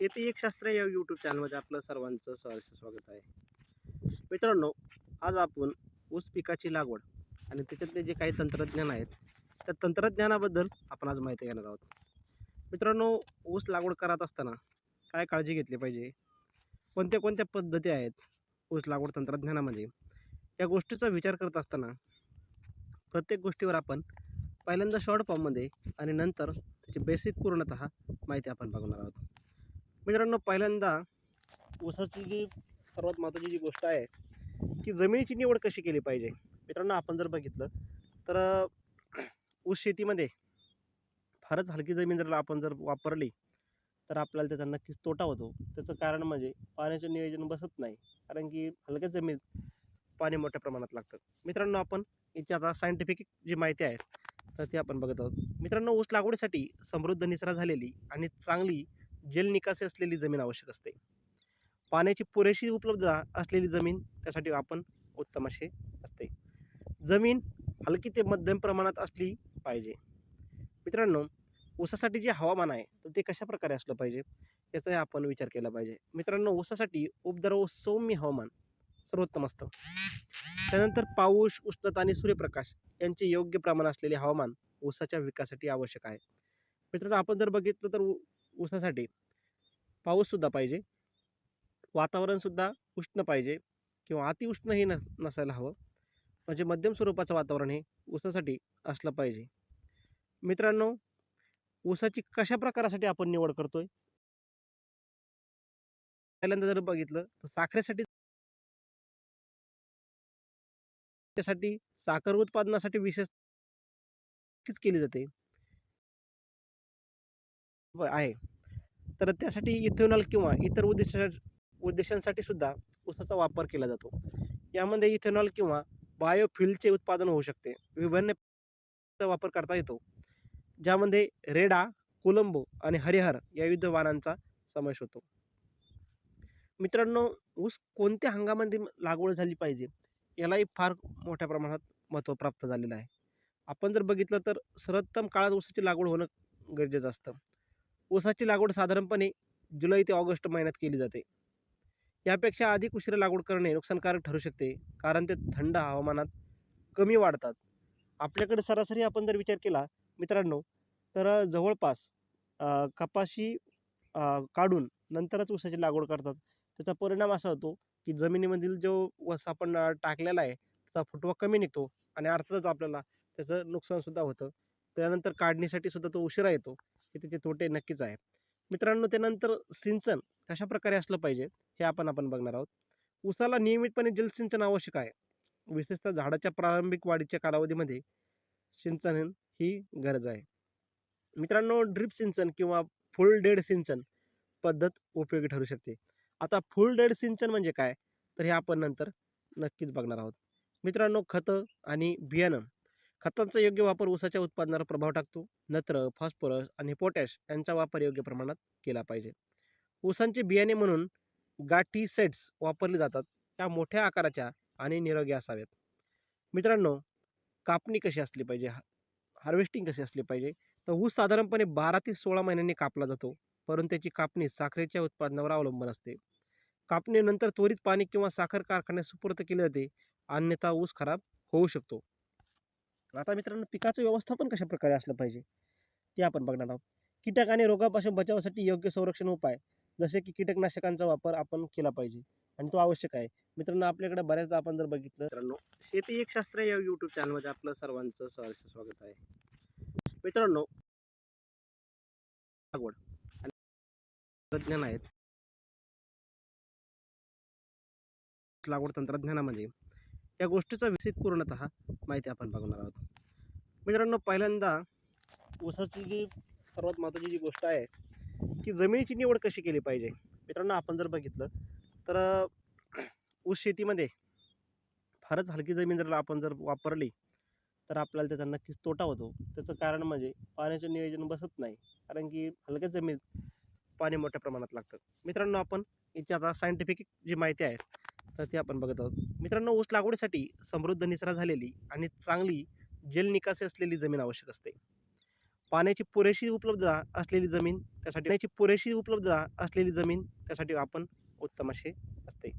शेती एक शास्त्र या यूट्यूब चॅनलमध्ये आपलं सर्वांचं सहर्ष स्वागत आहे. मित्रांनो आज आपण ऊस पिकाची लागवड आणि त्याच्यातले जे काही तंत्रज्ञान आहेत त्या तंत्रज्ञानाबद्दल आपण आज माहिती घेणार आहोत. मित्रांनो ऊस लागवड करत असताना काय काळजी घेतली पाहिजे? कोणत्या कोणत्या पद्धती आहेत ऊस लागवड तंत्रज्ञानामध्ये? या गोष्टीचा विचार करत असताना प्रत्येक गोष्टीवर आपण पहिल्यांदा शॉर्ट फॉर्ममध्ये आणि नंतर त्याची बेसिक पूर्णतः माहिती आपण बघणार आहोत. मित्रांनो पहिल्यांदा ऊसाची जी सर्वात महत्त्वाची जी गोष्ट आहे की जमिनीची निवड कशी केली पाहिजे? मित्रांनो आपण जर बघितलं तर ऊस शेतीमध्ये फारच हलकी जमीन जर आपण जर वापरली तर आपल्याला त्याचा नक्कीच तोटा होतो. त्याचं कारण म्हणजे पाण्याचं नियोजन बसत नाही कारण की हलक्या जमिनीत पाणी मोठ्या प्रमाणात लागतं. मित्रांनो आपण याची आता सायंटिफिक जी माहिती आहे तर ती आपण बघत आहोत. मित्रांनो ऊस लागवडीसाठी समृद्ध निचरा झालेली आणि चांगली जल निकासी असलेली जमीन आवश्यक असते. पाण्याची पुरेशी उपलब्धता असलेली जमीन त्यासाठी आपण उत्तम असे असते. जमीन हलकी ते मध्यम प्रमाणात असली पाहिजे. मित्रांनो ऊसासाठी जे हवामान आहे तर ते कशा प्रकारे असलं पाहिजे? याचाही आपण विचार केला पाहिजे. मित्रांनो ऊसासाठी उपद्रव व सौम्य हवामान सर्वोत्तम असतं. त्यानंतर पाऊस उष्णता आणि सूर्यप्रकाश यांचे योग्य प्रमाण असलेले हवामान ऊसाच्या विकासासाठी आवश्यक आहे. मित्रांनो आपण जर बघितलं तर ऊसासाठी पाऊससुद्धा पाहिजे. वातावरणसुद्धा उष्ण पाहिजे किंवा अतिउष्णही नस नसायला हवं. म्हणजे मध्यम स्वरूपाचं वातावरण हे ऊसासाठी असलं पाहिजे. मित्रांनो ऊसाची कशा प्रकारासाठी आपण निवड करतोय? पहिल्यांदा जर बघितलं तर साखरेसाठी त्यासाठी साखर उत्पादनासाठी विशेष केली जाते. आहे. तर त्यासाठी इथेनॉल किंवा इतर उद्देशा उद्देशांसाठी सुद्धा ऊसाचा वापर केला जातो. यामध्ये इथेनॉल किंवा बायोफ्युलचे उत्पादन होऊ शकते. विभिन्न वापर करता येतो. ज्यामध्ये रेडा कोलंबो आणि हरिहर या विविध वाहनांचा समावेश होतो. मित्रांनो ऊस कोणत्या हंगामामध्ये लागवड झाली पाहिजे? यालाही फार मोठ्या प्रमाणात महत्त्व प्राप्त झालेलं आहे. आपण जर बघितलं तर सर्वोत्तम काळात ऊसाची लागवड होणं गरजेचं असतं. ऊसाची लागवड साधारणपणे जुलै ते ऑगस्ट महिन्यात केली जाते. यापेक्षा अधिक उशिरा लागवड करणे नुकसानकारक ठरू शकते कारण ते थंड हवामानात कमी वाढतात. आपल्याकडे सरासरी आपण जर विचार केला मित्रांनो तर जवळपास कपाशी काढून नंतरच ऊसाची लागवड करतात. त्याचा परिणाम असा होतो की जमिनीमधील जो वस आपण टाकलेला आहे त्याचा फुटवा कमी निघतो आणि अर्थातच आपल्याला त्याचं नुकसानसुद्धा होतं. त्यानंतर काढणीसाठी सुद्धा तो उशिरा येतो. हे त्याचे तोटे नक्कीच आहे मित्रांनो त्यानंतर सिंचन कशा प्रकारे असलं पाहिजे हे आपण आपण बघणार आहोत. ऊसाला नियमितपणे जलसिंचन आवश्यक आहे. विशेषतः झाडाच्या प्रारंभिक वाढीच्या कालावधीमध्ये सिंचन ही गरज आहे. मित्रांनो ड्रिप सिंचन किंवा फुल डेड सिंचन पद्धत उपयोगी ठरू शकते. आता फुल डेड सिंचन म्हणजे काय? तर हे आपण नंतर नक्कीच बघणार आहोत. मित्रांनो खतं आणि बियाणं खतांचा योग्य वापर ऊसाच्या उत्पादनावर प्रभाव टाकतो. नत्र फॉस्फरस आणि पोटॅश यांचा वापर योग्य प्रमाणात केला पाहिजे. ऊसांचे बियाणे म्हणून गाठी सेट्स वापरले जातात. त्या मोठ्या आकाराच्या आणि निरोगी असाव्यात मित्रांनो कापणी कशी असली पाहिजे? हार्वेस्टिंग कशी असली पाहिजे? तर ऊस साधारणपणे बारा ते सोळा महिन्यांनी कापला जातो. परंतु त्याची कापणी साखरेच्या उत्पादनावर अवलंबून असते. कापणीनंतर त्वरित पाणी किंवा साखर कारखान्यात सुपूर्द केले जाते. अन्यथा ऊस खराब होऊ शकतो. आता मित्रांनो पिकाचं व्यवस्थापन कशा प्रकारे असलं पाहिजे ते आपण बघणार आहोत. कीटक आणि रोगापासून बचावासाठी योग्य संरक्षण उपाय जसे की कीटकनाशकांचा वापर आपण केला पाहिजे आणि तो आवश्यक आहे. मित्रांनो आपल्याकडे बऱ्याचदा आपण जर बघितलं मित्रांनो शेती एक शास्त्र या यूट्यूब चॅनलमध्ये आपलं सर्वांचं सहर्ष स्वागत आहे. मित्रांनो लागवड आणि तंत्रज्ञान आहेत. लागवड तंत्रज्ञानामध्ये या गोष्टीचा विषय पूर्णतः माहिती आपण बघणार आहोत. मित्रांनो पहिल्यांदा ऊसाची जी सर्वात महत्त्वाची जी गोष्ट आहे की जमिनीची निवड कशी केली पाहिजे? मित्रांनो आपण जर बघितलं तर ऊस शेतीमध्ये फारच हलकी जमीन जर आपण जर वापरली तर आपल्याला त्याचा नक्कीच तोटा होतो. त्याचं कारण म्हणजे पाण्याचं नियोजन बसत नाही कारण की हलक्या जमिनीत पाणी मोठ्या प्रमाणात लागतं. मित्रांनो आपण याची आता सायंटिफिक जी माहिती आहे तर ते आपण बघत आहोत. मित्रांनो ऊस लागवडीसाठी समृद्ध निचरा झालेली आणि चांगली जल निकासी असलेली जमीन आवश्यक असते. पाण्याची पुरेशी उपलब्धता असलेली जमीन त्यासाठी पाण्याची पुरेशी उपलब्धता असलेली जमीन त्यासाठी आपण उत्तम असे असते.